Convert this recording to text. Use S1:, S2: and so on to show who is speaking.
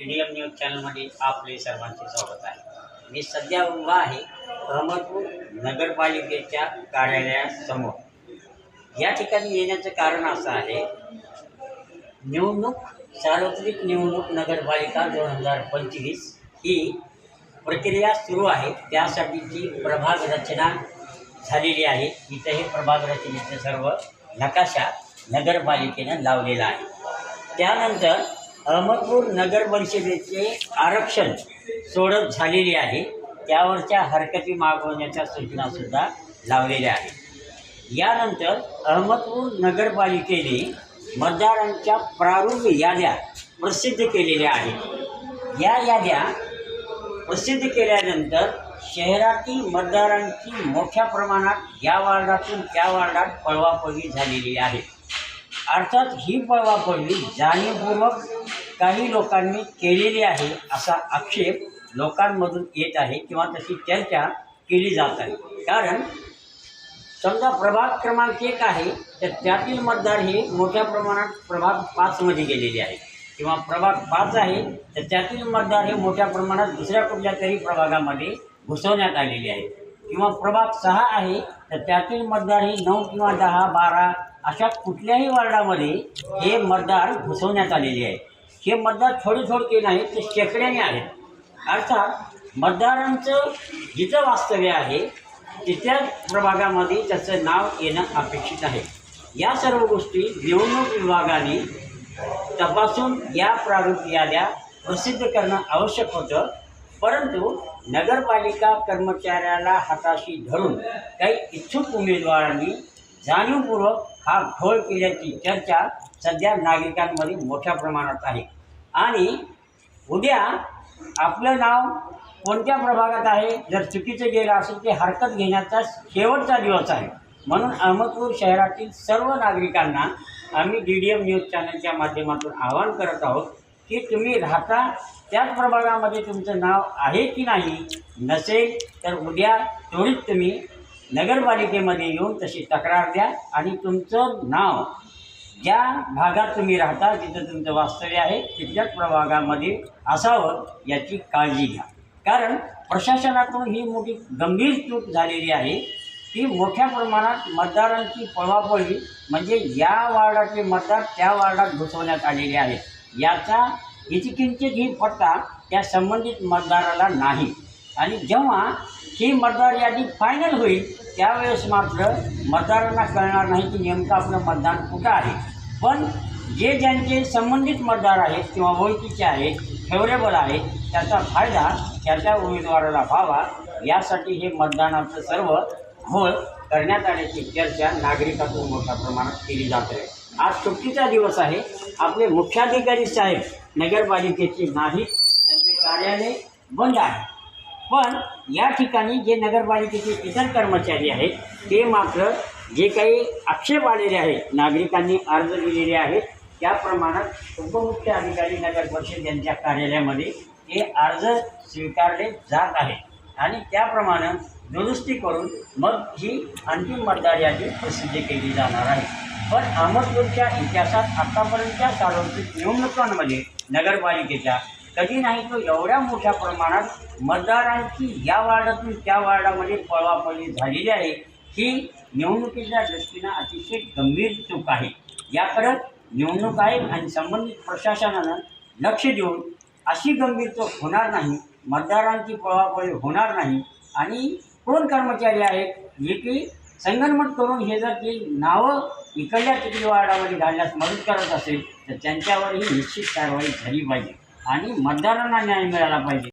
S1: Medium news चॅनलमध्ये आपले सर्वांचे स्वागत आहे. मी सध्या उभा आहे अहमदपूर नगरपालिकेच्या कार्यालयासमोर. या ठिकाणी येण्याचं कारण असं आहे निवडणूक सार्वत्रिक निवडणूक नगरपालिका दोन हजार पंचवीस ही प्रक्रिया सुरू आहे. त्यासाठीची प्रभाग रचना झालेली आहे इथं हे प्रभाग रचनेचं सर्व नकाशा नगरपालिकेनं लावलेला आहे. त्यानंतर अहमदपूर नगर परिषदेचे आरक्षण सोडत झालेली आहे. त्यावरच्या हरकती मागवण्याच्या सूचनासुद्धा लावलेल्या आहेत. यानंतर अहमदपूर नगरपालिकेने मतदारांच्या प्रारूप याद्या प्रसिद्ध केलेल्या आहेत. या याद्या प्रसिद्ध केल्यानंतर शहरातील मतदारांची मोठ्या प्रमाणात या वार्डातून त्या वार्डात पळवापळवी झालेली आहे. अर्थात ही पळवापळवी जाणीवपूर्वक काही लोकांनी केलेली आहे असा आक्षेप लोकांमधून येत आहे किंवा तशी चर्चा केली जात आहे. कारण समजा प्रभाग क्रमांक एक आहे तर त्यातील मतदार हे मोठ्या प्रमाणात प्रभाग पाचमध्ये गेलेले आहे किंवा प्रभाग पाच आहे तर त्यातील मतदार हे मोठ्या प्रमाणात दुसऱ्या कुठल्या तरी प्रभागामध्ये घुसवण्यात आलेले आहे किंवा प्रभाग सहा आहे तर त्यातील मतदार हे नऊ किंवा दहा बारा अशा कुठल्याही वार्डामध्ये हे मतदार घुसवण्यात आलेले आहे हे मतदार थोडे थोडके नाहीत ते शेकड्याने आहेत. अर्थात मतदारांचं जिथं वास्तव्य आहे तिथल्या प्रभागामध्ये त्याचं नाव येणं अपेक्षित आहे. या सर्व गोष्टी निवडणूक विभागाने तपासून या प्रारूप याद्या प्रसिद्ध करणं आवश्यक होतं. परंतु नगरपालिका कर्मचाऱ्याला हाताशी धरून काही इच्छुक उमेदवारांनी जाणीवपूर्वक हा घोळ केल्याची चर्चा सध्या नागरिकांमध्ये मोठ्या प्रमाणात आहे. आणि उद्या आपलं नाव कोणत्या प्रभागात आहे? जर चुकीचं गेलं असेल ते हरकत घेण्याचा शेवटचा दिवस आहे. म्हणून अहमदपूर शहरातील सर्व नागरिकांना आम्ही डी डी एम न्यूज चॅनलच्या माध्यमातून आवाहन करत आहोत की तुम्ही राहता त्याच प्रभागामध्ये तुमचं नाव आहे की नाही नसेल तर उद्या त्वरित तुम्ही नगरपालिकेमध्ये येऊन तशी तक्रार द्या आणि तुमचं नाव ज्या भागात तुम्ही राहता जिथं तुमचं वास्तव्य आहे तिथल्याच प्रभागामध्ये असावं याची काळजी घ्या. कारण प्रशासनातून ही मोठी गंभीर चूक झालेली आहे. की मोठ्या प्रमाणात मतदारांची पळवापळी म्हणजे या वार्डाचे मतदार त्या वार्डात घुसवण्यात आलेले आहेत. याचा किंचित ही पत्ता त्या संबंधित मतदाराला नाही. आणि जेव्हा ही मतदार यादी फायनल होईल त्यावेळेस मात्र मतदारांना कळणार नाही की नेमकं आपलं मतदान कुठं आहे. पण जे ज्यांचे संबंधित मतदार आहेत किंवा ओळखीचे आहेत फेवरेबल आहेत त्याचा फायदा त्या त्या उमेदवाराला व्हावा. यासाठी हे मतदानाचं सर्व घोळ करण्यात आल्याची चर्चा नागरिकातून मोठ्या प्रमाणात केली जात आहे. आज सुट्टीचा दिवस आहे. आपले मुख्याधिकारी साहेब नगरपालिकेचे नाहीत त्यांचे कार्यालय बंद आहे. पण या ठिकाणी जे नगरपालिकेचे इतर कर्मचारी आहेत ते मात्र जे काही आक्षेप आलेले आहेत नागरिकांनी अर्ज दिलेले आहेत त्या प्रमाणात उपमुख्य अधिकारी नगर परिषद यांच्या कार्यालयामध्ये हे अर्ज स्वीकारले जात आहेत. आणि त्याप्रमाणे दुरुस्ती करून मग ही अंतिम मतदार यादी प्रसिद्ध केली जाणार आहे. पण अहमदपूरच्या इतिहासात आत्तापर्यंतच्या सार्वत्रिक निवडणुकांमध्ये नगरपालिकेच्या कधी नाही तो एवढ्या मोठ्या प्रमाणात मतदारांची या वार्डातून त्या वार्डामध्ये पळवापळी झालेली आहे. ही निवडणुकीच्या दृष्टीनं अतिशय गंभीर चूक आहे. याकडं निवडणूक आयोग आणि संबंधित प्रशासनानं लक्ष देऊन अशी गंभीर चूक होणार नाही मतदारांची पळवापळी होणार नाही आणि कोण कर्मचारी आहेत जे की संगनमत करून हे जर ती नावं इकडल्या तिकडल्या वार्डामध्ये घालण्यास मदत करत असेल तर त्यांच्यावरही निश्चित कारवाई झाली पाहिजे. आणि मतदारांना न्याय मिळाला पाहिजे.